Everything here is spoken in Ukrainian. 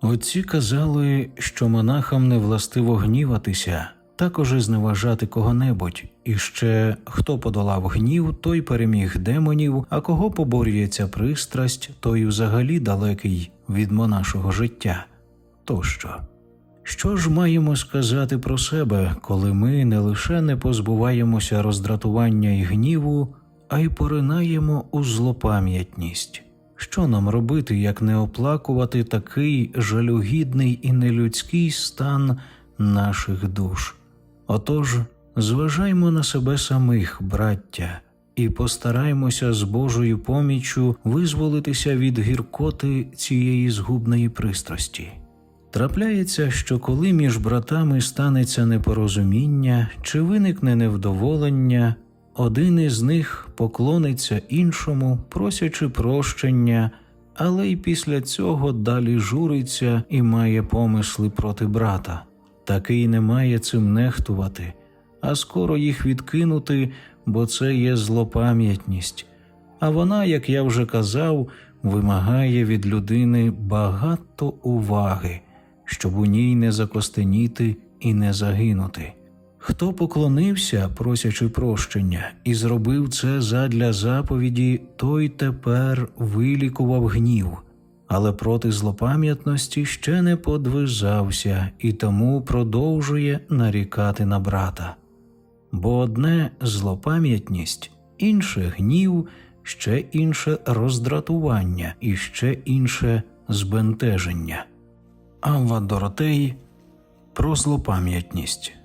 Отці казали, що монахам не властиво гніватися, також і зневажати кого-небудь, і ще хто подолав гнів, той переміг демонів, а кого поборюється пристрасть, той взагалі далекий від монашого життя. Тощо. Що ж маємо сказати про себе, коли ми не лише не позбуваємося роздратування і гніву, а й поринаємо у злопам'ятність? Що нам робити, як не оплакувати такий жалюгідний і нелюдський стан наших душ? Отож, зважаймо на себе самих, браття, і постараймося з Божою поміччю визволитися від гіркоти цієї згубної пристрасті. Трапляється, що коли між братами станеться непорозуміння чи виникне невдоволення, один із них поклониться іншому, просячи прощення, але й після цього далі журиться і має помисли проти брата. Такий не має цим нехтувати, а скоро їх відкинути, бо це є злопам'ятність. А вона, як я вже казав, вимагає від людини багато уваги, щоб у ній не закостеніти і не загинути. Хто поклонився, просячи прощення, і зробив це задля заповіді, той тепер вилікував гнів, але проти злопам'ятності ще не подвизався і тому продовжує нарікати на брата. Бо одне злопам'ятність, інше гнів, ще інше роздратування і ще інше збентеження. Авва Доротей про злопам'ятність.